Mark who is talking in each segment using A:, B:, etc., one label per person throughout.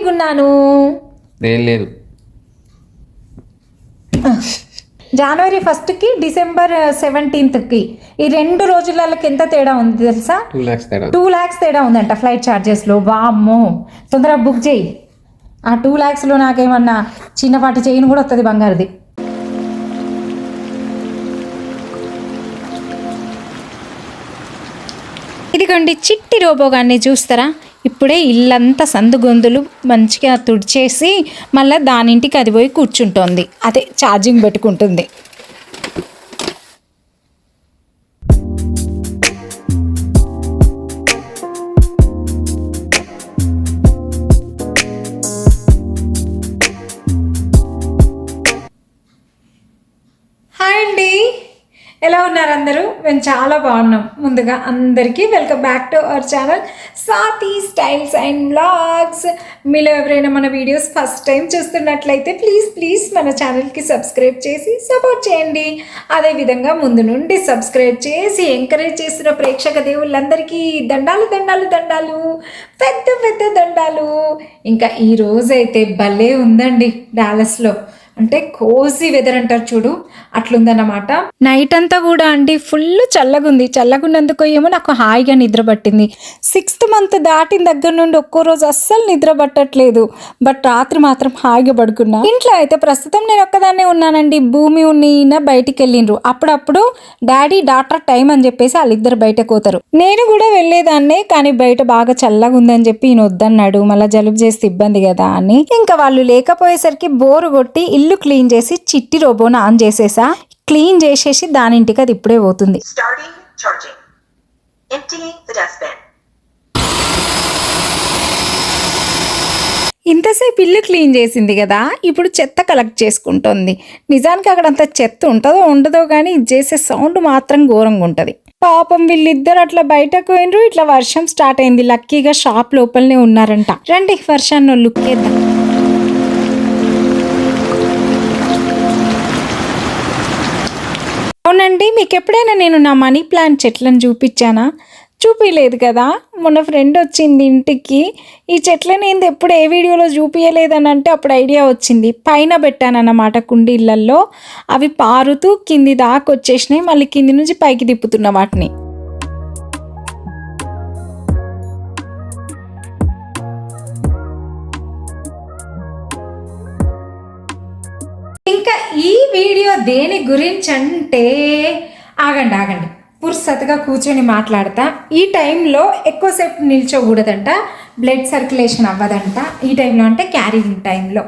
A: హ్యాపీగా ఉన్నాను
B: ఏం లేదు.
A: జనవరి ఫస్ట్కి డిసెంబర్ సెవెంటీన్త్కి ఈ రెండు రోజులకి ఎంత తేడా ఉంది తెలుసా?
B: టూ ల్యాక్స్ తేడా
A: టూ ల్యాక్స్ తేడా ఉందంట ఫ్లైట్ ఛార్జెస్లో వామ్మో! తొందరగా బుక్ చేయి. ఆ టూ ల్యాక్స్లో నాకేమన్నా చిన్నపాటి చైన్ కూడా వస్తుంది బంగారుది. ఇదిగోండి చిట్టి రోబోగాన్ని చూస్తారా? ఇప్పుడే ఇల్లంతా సందుగొందులు మంచిగా తుడిచేసి మళ్ళీ దానింటికి అది పోయి కూర్చుంటోంది. అదే ఛార్జింగ్ పెట్టుకుంటుంది. మేము చాలా బాగున్నాం. ముందుగా అందరికీ welcome back to our channel Sathi styles and blogs మీలో ఎవరైనా మన వీడియోస్ ఫస్ట్ టైం చూస్తున్నట్లయితే ప్లీజ్ ప్లీజ్ మన ఛానల్కి సబ్స్క్రైబ్ చేసి సపోర్ట్ చేయండి. అదేవిధంగా ముందు నుండి సబ్స్క్రైబ్ చేసి ఎంకరేజ్ చేసిన ప్రేక్షక దేవుళ్ళందరికీ దండాలు దండాలు దండాలు పెద్ద పెద్ద దండాలు. ఇంకా ఈ రోజైతే భలే ఉందండి డాలస్లో అంటే కోజీ వెదర్ అంటారు చూడు అట్లుందన్నమాట. నైట్ అంతా కూడా అండి ఫుల్ చల్లగుంది. చల్లగున్నందుకు ఏమో నాకు హాయిగా నిద్ర పట్టింది. సిక్స్త్ మంత్ దాటిన దగ్గర నుండి ఒక్కో రోజు అస్సలు నిద్ర పట్టట్లేదు. బట్ రాత్రి మాత్రం హాయిగా పడుకున్నా. ఇంట్లో అయితే ప్రస్తుతం నేను ఒక్కదాన్నే ఉన్నానండి. భూమి ఉన్న బయటికి వెళ్ళిండ్రు అప్పుడప్పుడు డాడీ డాక్టర్ టైం అని చెప్పేసి వాళ్ళిద్దరు బయటకు పోతారు. నేను కూడా వెళ్ళేదాన్నే కానీ బయట బాగా చల్లగా ఉందని చెప్పి ఈయన వద్దన్నాడు. మళ్ళీ జలుబు చేస్తే ఇబ్బంది కదా అని. ఇంకా వాళ్ళు లేకపోయేసరికి బోరు కొట్టి ఇల్లు క్లీన్ చేసి చిట్టి రోబోను ఆన్ చేసేసా? క్లీన్ చేసేసి దానింటికి అది ఇప్పుడే పోతుంది. ఇంతసేపు ఇల్లు క్లీన్ చేసింది కదా ఇప్పుడు చెత్త కలెక్ట్ చేసుకుంటుంది. నిజానికి అక్కడ అంత చెత్త ఉంటుందో ఉండదో కానీ ఇది చేసే సౌండ్ మాత్రం ఘోరంగా ఉంటుంది. పాపం వీళ్ళిద్దరు అట్లా బయటకు పోయినరు ఇట్లా వర్షం స్టార్ట్ అయింది. లక్కీగా షాప్ లోపలనే ఉన్నారంట. రండి వర్షాన్ని లుక్ అవునండి మీకు ఎప్పుడైనా నేను నా మనీ ప్లాంట్ చెట్లను చూపించానా? చూపించలేదు కదా. మొన్న ఫ్రెండ్ వచ్చింది ఇంటికి. ఈ చెట్లని ఏంది ఎప్పుడు ఏ వీడియోలో చూపించలేదని అంటే అప్పుడు ఐడియా వచ్చింది. పైన పెట్టానన్నమాట కుండీళ్ళల్లో అవి పారుతూ కింది దాకా వచ్చేసినాయి మళ్ళీ కింది నుంచి పైకి తిప్పుతున్న వాటిని. దేని గురించి అంటే ఆగండి ఆగండి. పుర్సతగా కూర్చొని మాట్లాడతా. ఈ టైంలో ఎక్కువసేపు నిల్చోకూడదంట బ్లడ్ సర్క్యులేషన్ అవ్వదంట. ఈ టైంలో అంటే క్యారింగ్ టైంలో.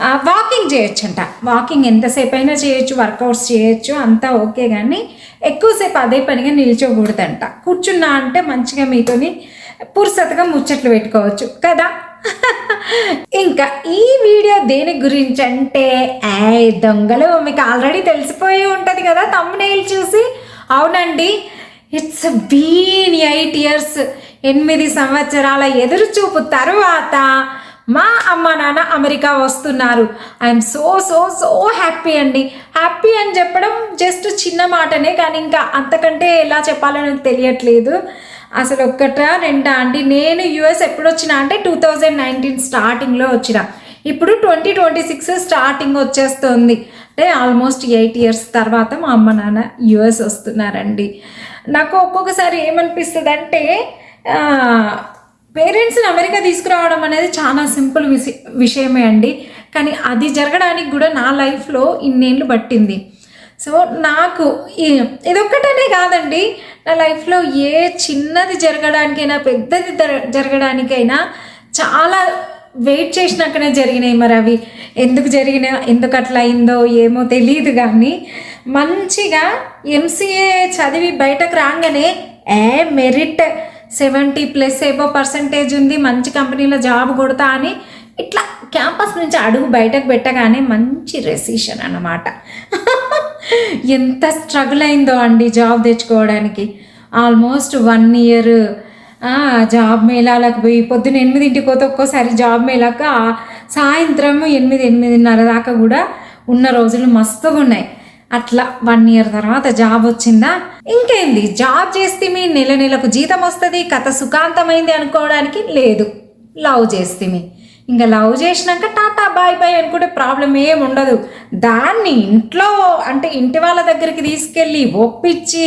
A: వాకింగ్ చేయొచ్చంట. వాకింగ్ ఎంతసేపు అయినా చేయొచ్చు వర్కౌట్స్ చేయొచ్చు అంతా ఓకే కానీ ఎక్కువసేపు అదే పనిగా నిల్చోకూడదంట. కూర్చున్నా అంటే మంచిగా మీతోని పుర్సతగా ముచ్చట్లు పెట్టుకోవచ్చు. కదా? ఇంకా ఈ వీడియో దేని గురించి అంటే ఏ దొంగలు మీకు ఆల్రెడీ తెలిసిపోయి ఉంటుంది కదా తమ్మునేలు చూసి. అవునండి. ఇట్స్ బీన్ ఎయిట్ ఇయర్స్ ఎనిమిది సంవత్సరాల ఎదురు చూపు తర్వాత మా అమ్మ నాన్న అమెరికా వస్తున్నారు. I'm so so so happy అండి. హ్యాపీ అని చెప్పడం జస్ట్ చిన్న మాటనే కానీ ఇంకా అంతకంటే ఎలా చెప్పాలో నాకు తెలియట్లేదు. అసలు ఒక్కట రెండా అండి. నేను యుఎస్ ఎప్పుడు వచ్చినా అంటే టూ థౌజండ్ నైన్టీన్ స్టార్టింగ్లో వచ్చిన. ఇప్పుడు ట్వంటీ ట్వంటీ సిక్స్ స్టార్టింగ్ వచ్చేస్తుంది. అంటే ఆల్మోస్ట్ ఎయిట్ ఇయర్స్ తర్వాత మా అమ్మ నాన్న యుఎస్ వస్తున్నారండి. నాకు ఒక్కొక్కసారి ఏమనిపిస్తుంది అంటే పేరెంట్స్ని అమెరికా తీసుకురావడం అనేది చాలా సింపుల్ విషయమే అండి. కానీ అది జరగడానికి కూడా నా లైఫ్లో ఇన్నేళ్ళు పట్టింది. సో నాకు ఈ- ఇదొక్కటనే కాదండి. నా లైఫ్లో ఏ చిన్నది జరగడానికైనా పెద్దది జరగడానికైనా చాలా వెయిట్ చేసినాకనే జరిగినాయి మరి అవి. ఎందుకు జరిగినా ఎందుకు అట్లా అయిందో ఏమో తెలియదు కానీ మంచిగా ఎంసీఏ చదివి బయటకు రాగానే ఏ మెరిట్ సెవెంటీ ప్లస్ ఏవో పర్సంటేజ్ ఉంది మంచి కంపెనీలో జాబ్ కొడతా అని ఇట్లా క్యాంపస్ నుంచి అడుగు బయటకు పెట్టగానే మంచి రెసిషన్ అన్నమాట. ఎంత స్ట్రగుల్ అయిందో అండి జాబ్ తెచ్చుకోవడానికి. ఆల్మోస్ట్ వన్ ఇయర్ జాబ్ మేళాలకు పోయి పొద్దున్న ఎనిమిదింటికి పోతే ఒక్కోసారి జాబ్ మేళాక సాయంత్రం ఎనిమిది ఎనిమిదిన్నర దాకా కూడా ఉన్న రోజులు మస్తుగా ఉన్నాయి. అట్లా వన్ ఇయర్ తర్వాత జాబ్ వచ్చిందా? ఇంకేంది జాబ్ చేస్తే మీ నెల నెలకు జీతం వస్తుంది కథ సుఖాంతమైంది అనుకోవడానికి లేదు. లవ్ చేస్తే ఇంకా లవ్ చేసినాక టాటా బాయ్ బాయ్ అనుకుంటే ప్రాబ్లం ఏం ఉండదు. దాన్ని ఇంట్లో అంటే ఇంటి వాళ్ళ దగ్గరికి తీసుకెళ్ళి ఒప్పించి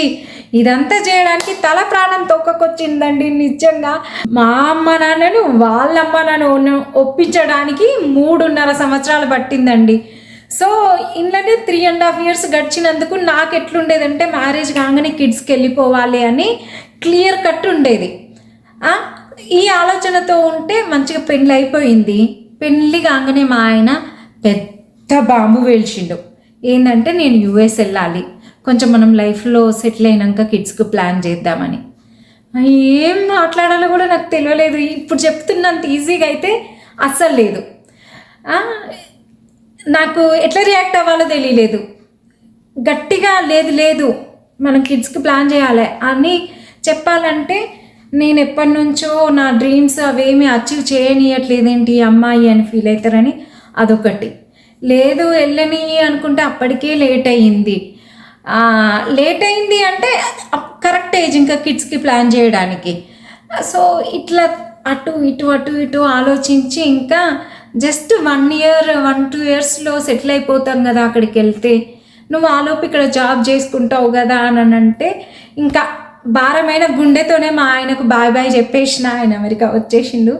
A: ఇదంతా చేయడానికి తల ప్రాణం తొక్కకొచ్చిందండి నిజంగా. మా అమ్మ నాన్నను వాళ్ళ అమ్మ నాన్న ఒప్పించడానికి మూడున్నర సంవత్సరాలు పట్టిందండి. సో ఇంట్లోనే త్రీ అండ్ హాఫ్ ఇయర్స్ గడిచినందుకు నాకు ఎట్లుండేదంటే మ్యారేజ్ కాగానే కిడ్స్కి వెళ్ళిపోవాలి అని క్లియర్ కట్ ఉండేది. ఈ ఆలోచనతో ఉంటే మంచిగా పెళ్ళి అయిపోయింది పెళ్ళి కాగానే మా ఆయన పెద్ద బాంబు వేల్చిండు. ఏంటంటే నేను యుఎస్ వెళ్ళాలి. కొంచెం మనం లైఫ్లో సెటిల్ అయినాక కిడ్స్కి ప్లాన్ చేద్దామని. ఏం మాట్లాడాలో కూడా నాకు తెలియలేదు. ఇప్పుడు చెప్తున్నంత ఈజీగా అయితే అస్సలు లేదు. నాకు ఎట్లా రియాక్ట్ అవ్వాలో తెలియలేదు. గట్టిగా లేదు లేదు మనం కిడ్స్కి ప్లాన్ చేయాలి అని చెప్పాలంటే నేను ఎప్పటి నుంచో నా డ్రీమ్స్ అవేమి అచీవ్ చేయనియట్లేదేంటి ఈ అమ్మాయి అని ఫీల్ అవుతారని అదొకటి. లేదు వెళ్ళని అనుకుంటే అప్పటికే లేట్ అయ్యింది. లేట్ అయింది అంటే కరెక్ట్ ఏజ్ ఇంకా కిడ్స్కి ప్లాన్ చేయడానికి. సో ఇట్లా అటు ఇటు అటు ఇటు ఆలోచించి ఇంకా just one year one two ఇయర్స్లో సెటిల్ అయిపోతాం కదా అక్కడికి వెళ్తే. నువ్వు ఆలోపు ఇక్కడ జాబ్ చేసుకుంటావు కదా అని అంటే ఇంకా భారమైన గుండెతోనే మా ఆయనకు బాయ్ బాయ్ చెప్పేసిన ఆయన అమెరికా వచ్చేసిండు.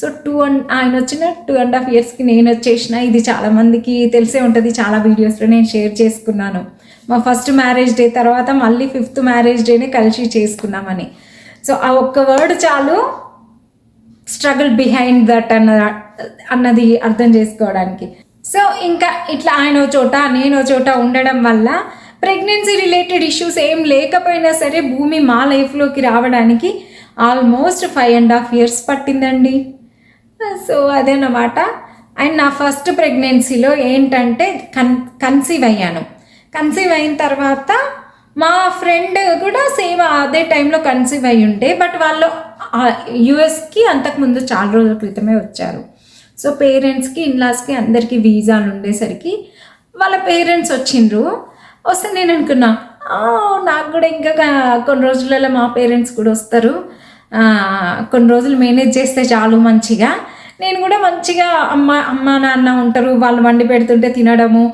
A: సో టూ అండ్ ఆయన వచ్చిన టూ అండ్ హాఫ్ ఇయర్స్కి నేను వచ్చేసిన. ఇది చాలామందికి తెలిసే ఉంటుంది. చాలా వీడియోస్లో నేను షేర్ చేసుకున్నాను. మా ఫస్ట్ మ్యారేజ్ డే తర్వాత మళ్ళీ ఫిఫ్త్ మ్యారేజ్ డేనే కలిసి చేసుకున్నామని. సో ఆ ఒక్క వర్డ్ చాలు స్ట్రగుల్ బిహైండ్ దట్ అన్న అన్నది అర్థం చేసుకోవడానికి. సో ఇంకా ఇట్లా ఆయన ఓ చోట నేను ఓ చోట ఉండడం వల్ల ప్రెగ్నెన్సీ రిలేటెడ్ ఇష్యూస్ ఏం లేకపోయినా సరే భూమి మా లైఫ్లోకి రావడానికి almost five and half years పట్టిందండి. సో అదేనమాట అండ్ నా ఫస్ట్ ప్రెగ్నెన్సీలో ఏంటంటే కన్ కన్సీవ్ అయ్యాను. కన్సీవ్ అయిన తర్వాత మా ఫ్రెండ్ కూడా సేమ్ అదే టైంలో కన్సీవ్ అయ్యి ఉండే బట్ వాళ్ళు యుఎస్కి అంతకుముందు చాలా రోజుల క్రితమే వచ్చారు. సో పేరెంట్స్కి ఇన్లాస్కి అందరికీ వీజాలు ఉండేసరికి వాళ్ళ పేరెంట్స్ వచ్చిండ్రు. వస్తే నేను అనుకున్నా నాకు కూడా ఇంకా కొన్ని రోజులలో మా పేరెంట్స్ కూడా వస్తారు. కొన్ని రోజులు మేనేజ్ చేస్తే చాలు మంచిగా. నేను కూడా మంచిగా అమ్మ అమ్మ నాన్న ఉంటారు వాళ్ళు వండి పెడుతుంటే తినడము.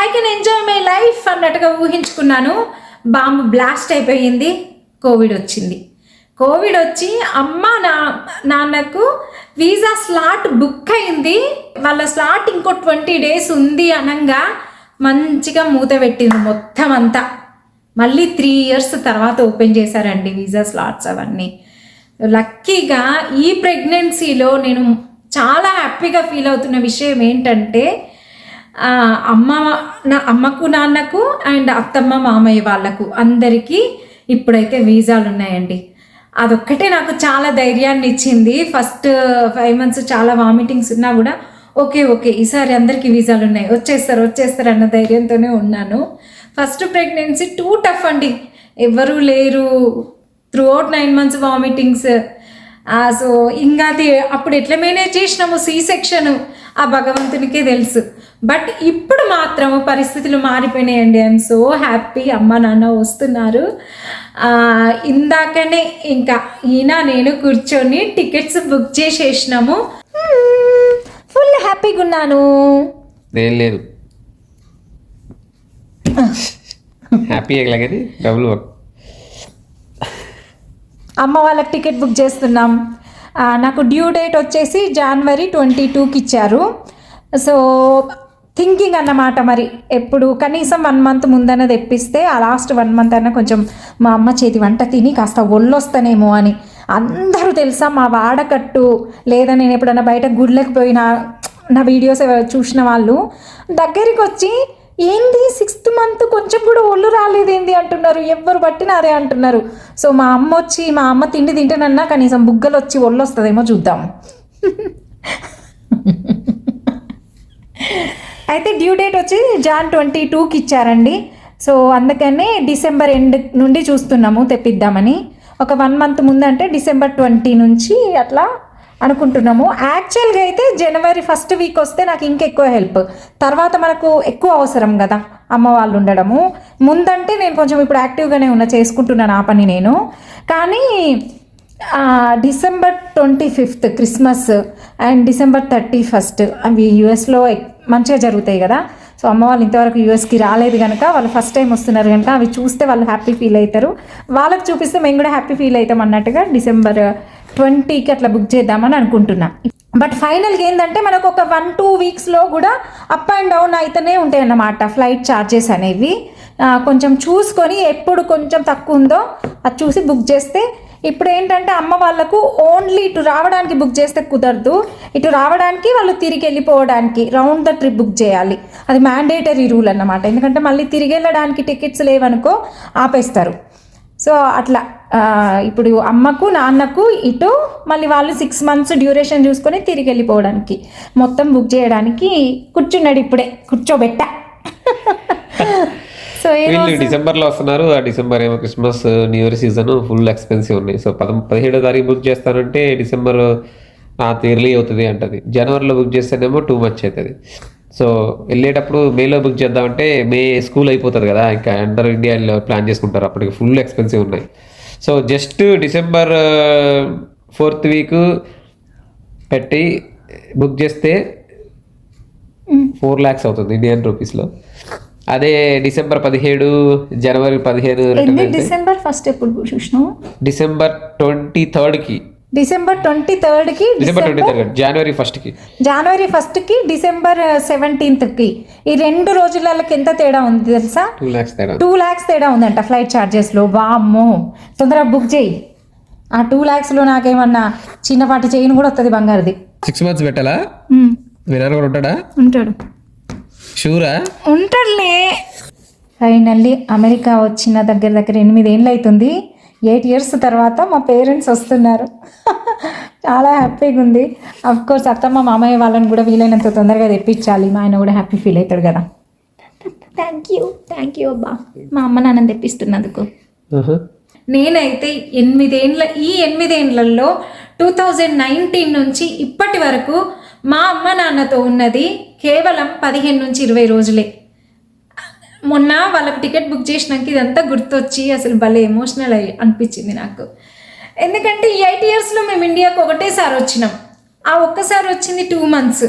A: I can enjoy my life అన్నట్టుగా ఊహించుకున్నాను. బాంబు బ్లాస్ట్ అయిపోయింది. కోవిడ్ వచ్చింది. కోవిడ్ వచ్చి అమ్మ నా నాన్నకు వీసా స్లాట్ బుక్ అయింది. వాళ్ళ స్లాట్ ఇంకో ట్వంటీ డేస్ ఉంది అనంగా మంచిగా మూత పెట్టింది మొత్తం అంతా. మళ్ళీ త్రీ ఇయర్స్ తర్వాత ఓపెన్ చేశారండి వీసా స్లాట్స్ అవన్నీ. లక్కీగా ఈ ప్రెగ్నెన్సీలో నేను చాలా హ్యాపీగా ఫీల్ అవుతున్న విషయం ఏంటంటే అమ్మ నా అమ్మకు నాన్నకు అండ్ అత్తమ్మ మామయ్య వాళ్ళకు అందరికీ ఇప్పుడైతే వీసాలు ఉన్నాయండి. అదొక్కటే నాకు చాలా ధైర్యాన్ని ఇచ్చింది ఫస్ట్ ఫైవ్ మంత్స్ చాలా వామిటింగ్స్ ఉన్నా కూడా ఓకే ఓకే ఈసారి అందరికీ వీసాలు ఉన్నాయి. వచ్చేస్తారు వచ్చేస్తారు అన్న ధైర్యంతోనే ఉన్నాను. ఫస్ట్ ప్రెగ్నెన్సీ టూ టఫ్ అండి. ఎవ్వరూ లేరు. Throughout nine months vomitings. So ఇంకా అది అప్పుడు ఎట్లా మేనేజ్ చేసినాము సి సెక్షన్? ఆ భగవంతునికే తెలుసు. బట్ ఇప్పుడు మాత్రం పరిస్థితులు మారిపోయినాయండి. ఐఎమ్ సో హ్యాపీ అమ్మ నాన్న వస్తున్నారు. ఇందాకనే ఇంకా ఈయన నేను కూర్చొని టికెట్స్ బుక్ చేసేసినాము. ఫుల్ హ్యాపీగా ఉన్నాను.
B: ఏం లేదు. హ్యాపీ ఎగలగది డబుల్ వర్క్.
A: అమ్మ వాళ్ళకి టికెట్ బుక్ చేస్తున్నాం. నాకు డ్యూ డేట్ వచ్చేసి జనవరి ట్వంటీ టూకి ఇచ్చారు. సో థింకింగ్ అన్నమాట మరి. ఎప్పుడు కనీసం వన్ మంత్ ముందన తెప్పిస్తే ఆ లాస్ట్ వన్ మంత్ అన్న కొంచెం మా అమ్మ చేతి వంట తిని కాస్త ఒళ్ళొస్తానేమో అని. అందరూ తెలుసా మా వాడకట్టు? లేదా నేను ఎప్పుడన్నా బయట గుడ్లకు పోయినా నా వీడియోస్ చూసిన వాళ్ళు దగ్గరికి వచ్చి ఏంది సిక్స్త్ మంత్ కొంచెం కూడా ఒళ్ళు రాలేదేంది అంటున్నారు? ఎవ్వరు పట్టినా అదే అంటున్నారు. సో మా అమ్మ వచ్చి మా అమ్మ తిండి తింటానన్నా కనీసం బుగ్గలు వచ్చి ఒళ్ళు వస్తుందేమో చూద్దాం. అయితే డ్యూ డేట్ వచ్చి జాన్ ట్వంటీ టూకి ఇచ్చారండి. సో అందుకనే డిసెంబర్ ఎండ్ నుండి చూస్తున్నాము తెప్పిద్దామని. ఒక వన్ మంత్ ముందంటే డిసెంబర్ ట్వంటీ నుంచి అట్లా అనుకుంటున్నాము. యాక్చువల్గా అయితే జనవరి ఫస్ట్ వీక్ వస్తే నాకు ఇంకెక్కువ హెల్ప్ తర్వాత మనకు ఎక్కువ అవసరం కదా అమ్మ వాళ్ళు ఉండడము. ముందంటే నేను కొంచెం ఇప్పుడు యాక్టివ్గానే ఉన్నా చేసుకుంటున్నాను ఆ పని నేను. కానీ December twenty fifth Christmas and December thirty first అవి యూఎస్లో మంచిగా జరుగుతాయి కదా. సో అమ్మ వాళ్ళు ఇంతవరకు యూఎస్కి రాలేదు కనుక వాళ్ళు ఫస్ట్ టైం వస్తున్నారు కనుక అవి చూస్తే వాళ్ళు హ్యాపీ ఫీల్ అవుతారు. వాళ్ళకి చూపిస్తే మేము కూడా హ్యాపీ ఫీల్ అవుతాం అన్నట్టుగా డిసెంబర్ ట్వంటీకి అట్లా బుక్ చేద్దామని అనుకుంటున్నా. బట్ ఫైనల్గా ఏంటంటే మనకు ఒక వన్ టూ వీక్స్లో కూడా అప్ అండ్ డౌన్ అయితేనే ఉంటాయి అన్నమాట ఫ్లైట్ ఛార్జెస్ అనేవి. కొంచెం చూసుకొని ఎప్పుడు కొంచెం తక్కువ ఉందో అది చూసి బుక్ చేస్తే ఇప్పుడు ఏంటంటే అమ్మ వాళ్ళకు ఓన్లీ ఇటు రావడానికి బుక్ చేస్తే కుదరదు. ఇటు రావడానికి వాళ్ళు తిరిగి వెళ్ళిపోవడానికి రౌండ్ ద ట్రిప్ బుక్ చేయాలి. అది మ్యాండేటరీ రూల్ అన్నమాట. ఎందుకంటే మళ్ళీ తిరిగి వెళ్ళడానికి టికెట్స్ లేవనుకో ఆపేస్తారు. సో అట్లా. ఇప్పుడు అమ్మకు నాన్నకు ఇటు మళ్ళీ వాళ్ళు సిక్స్ మంత్స్ డ్యూరేషన్ చూసుకొని తిరిగి వెళ్ళిపోవడానికి. మొత్తం బుక్ చేయడానికి కూర్చున్నాడు ఇప్పుడే. కూర్చోబెట్ట. సో
B: వీళ్ళు డిసెంబర్లో వస్తున్నారు. ఆ డిసెంబర్ ఏమో Christmas new year season full expensive ఉన్నాయి. సో పదం పదిహేడో తారీఖు బుక్ చేస్తానంటే డిసెంబర్ ఆ ఎర్లీ అవుతుంది అంటది. జనవరిలో బుక్ చేస్తేనేమో టూ మచ్ అవుతుంది. సో వెళ్ళేటప్పుడు మేలో బుక్ చేద్దామంటే మే స్కూల్ అయిపోతుంది కదా ఇంకా అందరూ ఇండియాలో ప్లాన్ చేసుకుంటారు. అప్పటికి ఫుల్ ఎక్స్పెన్సివ్ ఉన్నాయి. So just December fourth week పెట్టి బుక్ చేస్తే ఫోర్ ల్యాక్స్ అవుతుంది ఇండియన్ రూపీస్లో. అదే డిసెంబర్ పదిహేడు జనవరి పదిహేను
A: డిసెంబర్ ఫస్ట్ ఎప్పుడు చూసినావు?
B: డిసెంబర్ ట్వంటీ థర్డ్కి.
A: డిసెంబర్ ట్వంటీ థర్డ్కి
B: డిసెంబర్ ట్వంటీ థర్డ్ జనవరి ఫస్ట్కి.
A: జనవరి ఫస్ట్కి డిసెంబర్ సెవెంటీన్త్కి. ఈ రెండు రోజులకి ఎంత తేడా ఉంది తెలుసా?
B: టూ ల్యాక్స్ తేడా
A: టూ ల్యాక్స్ తేడా ఉందంట ఫ్లైట్ ఛార్జెస్లో వామ్మో! తొందరగా బుక్ చేయి. ఆ టూ ల్యాక్స్లో నాకేమన్నా చిన్నపాటి చైన్ కూడా వస్తుంది బంగారుది.
B: సిక్స్ మంత్స్ పెట్టాలా? వినారు కూడా ఉంటాడా?
A: ఉంటాడు.
B: షూరా
A: ఉంటాడులే ఫైనల్లీ అమెరికా వచ్చిన దగ్గర దగ్గర ఎనిమిది ఏళ్ళు అవుతుంది ఎయిట్ ఇయర్స్ తర్వాత మా పేరెంట్స్ వస్తున్నారు. చాలా హ్యాపీగా ఉంది. అఫ్ కోర్స్ అత్తమ్మ మామయ్య వాళ్ళని కూడా వీలైనంత తొందరగా తెప్పించాలి. మా ఆయన కూడా హ్యాపీ ఫీల్ అవుతాడు కదా. థ్యాంక్ యూ థ్యాంక్ యూ అబ్బా. మా అమ్మ నాన్న తెప్పిస్తున్నందుకు. నేనైతే ఎనిమిదేండ్ల ఈ ఎనిమిదేండ్లలో టూ థౌజండ్ నైన్టీన్ నుంచి ఇప్పటి వరకు మా అమ్మ నాన్నతో ఉన్నది కేవలం పదిహేను నుంచి ఇరవై రోజులే. మొన్న వాళ్ళకి టికెట్ బుక్ చేసినాక ఇదంతా గుర్తొచ్చి అసలు భలే ఎమోషనల్ అయ్యి అనిపించింది నాకు. ఎందుకంటే ఈ ఎయిట్ ఇయర్స్లో మేము ఇండియాకు ఒకటేసారి వచ్చినాం. ఆ ఒక్కసారి వచ్చింది టూ మంత్స్.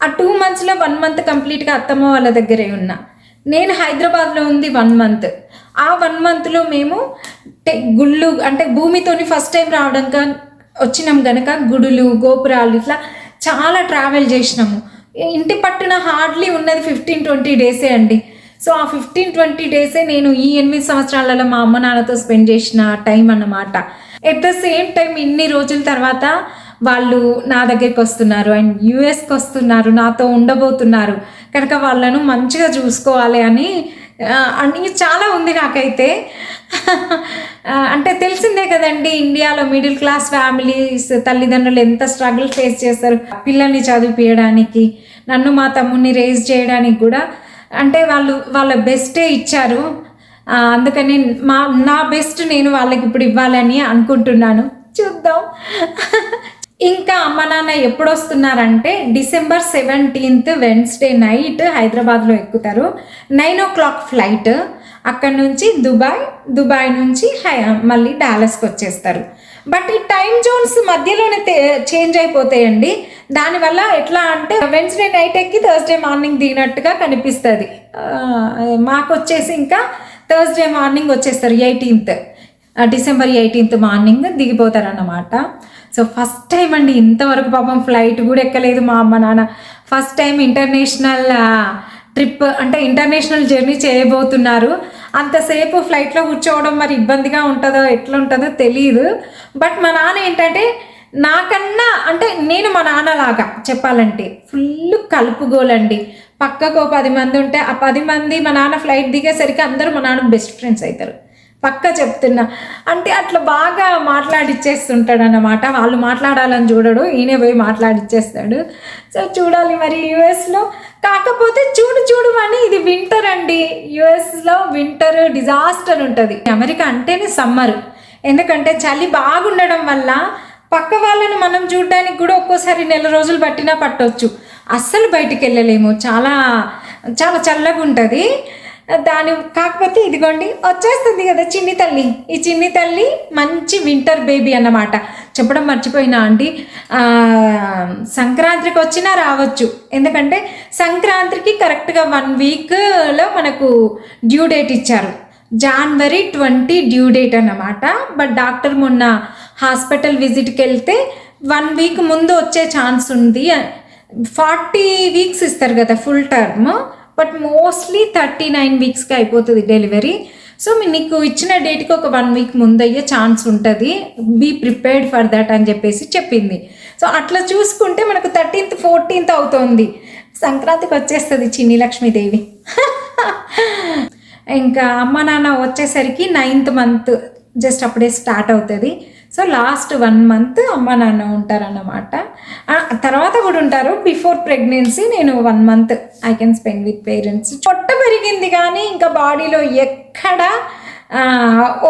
A: ఆ టూ మంత్స్లో వన్ మంత్ కంప్లీట్గా అత్తమ్మ వాళ్ళ దగ్గరే ఉన్నా. నేను హైదరాబాద్లో ఉంది వన్ మంత్. ఆ వన్ మంత్లో మేము గుళ్ళు అంటే భూమితోని ఫస్ట్ టైం రావడం వచ్చినాం గనక గుడులు గోపురాలు ఇట్లా చాలా ట్రావెల్ చేసినాము. ఇంటి పట్టున హార్డ్లీ ఉన్నది ఫిఫ్టీన్ ట్వంటీ డేసే అండి. సో ఆ ఫిఫ్టీన్ ట్వంటీ డేసే నేను ఈ ఎనిమిది సంవత్సరాలలో మా అమ్మ నాన్నతో స్పెండ్ చేసిన టైం అన్నమాట. ఎట్ ద సేమ్ టైం ఇన్ని రోజుల తర్వాత వాళ్ళు నా దగ్గరికి వస్తున్నారు అండ్ యూఎస్కి వస్తున్నారు నాతో ఉండబోతున్నారు. కనుక వాళ్ళను మంచిగా చూసుకోవాలి అని అని చాలా ఉంది నాకైతే. అంటే తెలిసిందే కదండి ఇండియాలో మిడిల్ క్లాస్ ఫ్యామిలీస్ తల్లిదండ్రులు ఎంత స్ట్రగుల్ ఫేస్ చేస్తారు పిల్లల్ని చదివిపించడానికి నన్ను మా తమ్ముని రేజ్ చేయడానికి కూడా. అంటే వాళ్ళు వాళ్ళ బెస్టే ఇచ్చారు. అందుకని మా నా బెస్ట్ నేను వాళ్ళకి ఇప్పుడు ఇవ్వాలని అనుకుంటున్నాను. చూద్దాం. ఇంకా అమ్మ నాన్న ఎప్పుడు వస్తున్నారంటే డిసెంబర్ సెవెంటీన్త్ వెన్స్డే నైట్ హైదరాబాద్లో ఎక్కుతారు. Nine o'clock flight. అక్కడ నుంచి దుబాయ్ దుబాయ్ నుంచి హై మళ్ళీ డాలస్కి వచ్చేస్తారు. బట్ ఈ టైం జోన్స్ మధ్యలోనే చేంజ్ అయిపోతాయండి. దానివల్ల ఎట్లా అంటే వెన్స్డే నైట్ ఎక్కి థర్స్డే మార్నింగ్ దిగినట్టుగా కనిపిస్తుంది. మాకు వచ్చేసి ఇంకా థర్స్డే మార్నింగ్ వచ్చేస్తారు ఎయిటీన్త్. డిసెంబర్ ఎయిటీన్త్ మార్నింగ్ దిగిపోతారు అన్నమాట సో ఫస్ట్ టైం అండి ఇంతవరకు పాపం ఫ్లైట్ కూడా ఎక్కలేదు మా అమ్మ నాన్న. ఫస్ట్ టైం ఇంటర్నేషనల్ ట్రిప్ అంటే ఇంటర్నేషనల్ జర్నీ చేయబోతున్నారు. అంతసేపు ఫ్లైట్లో కూర్చోవడం మరి ఇబ్బందిగా ఉంటుందో ఎట్లా ఉంటుందో తెలియదు బట్ మా నాన్న ఏంటంటే నాకన్నా అంటే నేను మా నాన్నలాగా చెప్పాలంటే ఫుల్ కలుపుగోలండి. పక్కకు ఓ పది మంది ఉంటే ఆ పది మంది మా నాన్న ఫ్లైట్ దిగేసరికి అందరూ మా నాన్న బెస్ట్ ఫ్రెండ్స్ అవుతారు. పక్క చెప్తున్నా. అంటే అట్లా బాగా మాట్లాడిచ్చేస్తుంటాడు అన్నమాట వాళ్ళు మాట్లాడాలని చూడడు ఈయనే పోయి మాట్లాడిచ్చేస్తాడు. సో చూడాలి మరి యూఎస్లో. కాకపోతే చూడు చూడు అని ఇది వింటర్ అండి. యుఎస్లో వింటర్ డిజాస్టర్ ఉంటుంది. అమెరికా అంటేనే సమ్మర్ ఎందుకంటే చలి బాగుండడం వల్ల పక్క వాళ్ళని మనం చూడడానికి కూడా ఒక్కోసారి నెల రోజులు పట్టినా పట్టవచ్చు అస్సలు బయటికి వెళ్ళలేము చాలా చాలా చల్లగా ఉంటుంది దాని కాకపోతే ఇదిగోండి వచ్చేస్తుంది కదా చిన్ని తల్లి. ఈ చిన్ని తల్లి మంచి వింటర్ బేబీ అన్నమాట. చెప్పడం మర్చిపోయినా అండి. సంక్రాంతికి వచ్చినా రావచ్చు. ఎందుకంటే సంక్రాంతికి కరెక్ట్గా వన్ వీక్లో మనకు డ్యూ డేట్ ఇచ్చారు. జనవరి ట్వంటీ డ్యూ డేట్ అన్నమాట. బట్ డాక్టర్ మొన్న హాస్పిటల్ విజిట్కి వెళ్తే వన్ వీక్ ముందు వచ్చే ఛాన్స్ ఉంది. ఫార్టీ వీక్స్ ఇస్తారు కదా full term. But mostly thirty nine వీక్స్కి అయిపోతుంది డెలివరీ. సో నీకు ఇచ్చిన డేట్కి ఒక వన్ వీక్ ముందు అయ్యే ఛాన్స్ ఉంటుంది. బీ ప్రిపేర్డ్ ఫర్ దట్ అని చెప్పేసి చెప్పింది. సో అట్లా చూసుకుంటే మనకు థర్టీన్త్ ఫోర్టీన్త్ అవుతుంది. సంక్రాంతికి వచ్చేస్తుంది చిన్ని లక్ష్మీదేవి. ఇంకా అమ్మ నాన్న వచ్చేసరికి నైన్త్ మంత్ జస్ట్ అప్పుడే స్టార్ట్ అవుతుంది. సో లాస్ట్ వన్ మంత్ అమ్మ నాన్న ఉంటారన్నమాట. తర్వాత కూడా ఉంటారు. బిఫోర్ ప్రెగ్నెన్సీ నేను one month I can spend with parents పొట్ట పెరిగింది కానీ ఇంకా బాడీలో ఎక్కడ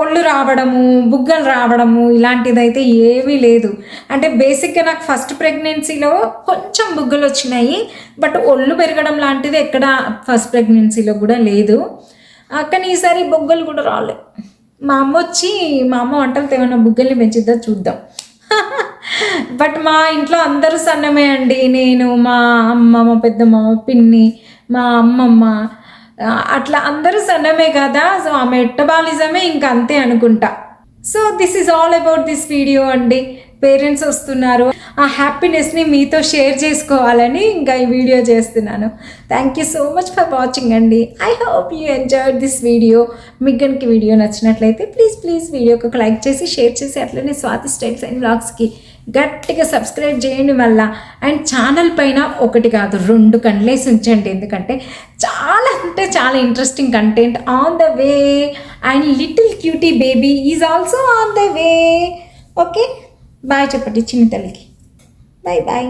A: ఒళ్ళు రావడము బుగ్గలు రావడము ఇలాంటిదైతే ఏమీ లేదు. అంటే బేసిక్గా నాకు ఫస్ట్ ప్రెగ్నెన్సీలో కొంచెం బుగ్గలు వచ్చినాయి బట్ ఒళ్ళు పెరగడం లాంటిది ఎక్కడ ఫస్ట్ ప్రెగ్నెన్సీలో కూడా లేదు. కానీ ఈసారి బొగ్గలు కూడా రాలేదు మా అమ్మ వచ్చి మా అమ్మ వంటలతో ఏమైనా బుగ్గల్ని పెంచిద్దా చూద్దాం. బట్ మా ఇంట్లో అందరూ సన్నమే అండి. నేను మా అమ్మ మా పెద్దమ్మ మా పిన్ని మా అమ్మమ్మ. అట్లా అందరూ సన్నమే కదా సో ఆ మెట్టబాలిజమే ఇంక అంతే అనుకుంటా. So this is all about this video అండి. పేరెంట్స్ వస్తున్నారు. ఆ హ్యాపీనెస్ని మీతో షేర్ చేసుకోవాలని ఇంకా ఈ వీడియో చేస్తున్నాను. Thank you so much for watching అండి. I hope you enjoy this video మీకు కనుక వీడియో నచ్చినట్లయితే ప్లీజ్ ప్లీజ్ వీడియోకి ఒక లైక్ చేసి షేర్ చేసి అట్లనే స్వాతి స్టైల్స్ అండ్ బ్లాగ్స్కి గట్టిగా సబ్స్క్రైబ్ చేయండి మళ్ళా. అండ్ ఛానల్ పైన ఒకటి కాదు రెండు కండ్లేసి ఉంచండి. ఎందుకంటే చాలా అంటే చాలా interesting content on the way and little cutie baby is also on the way okay bye చెప్పండి చిన్న తల్లికి. Bye bye.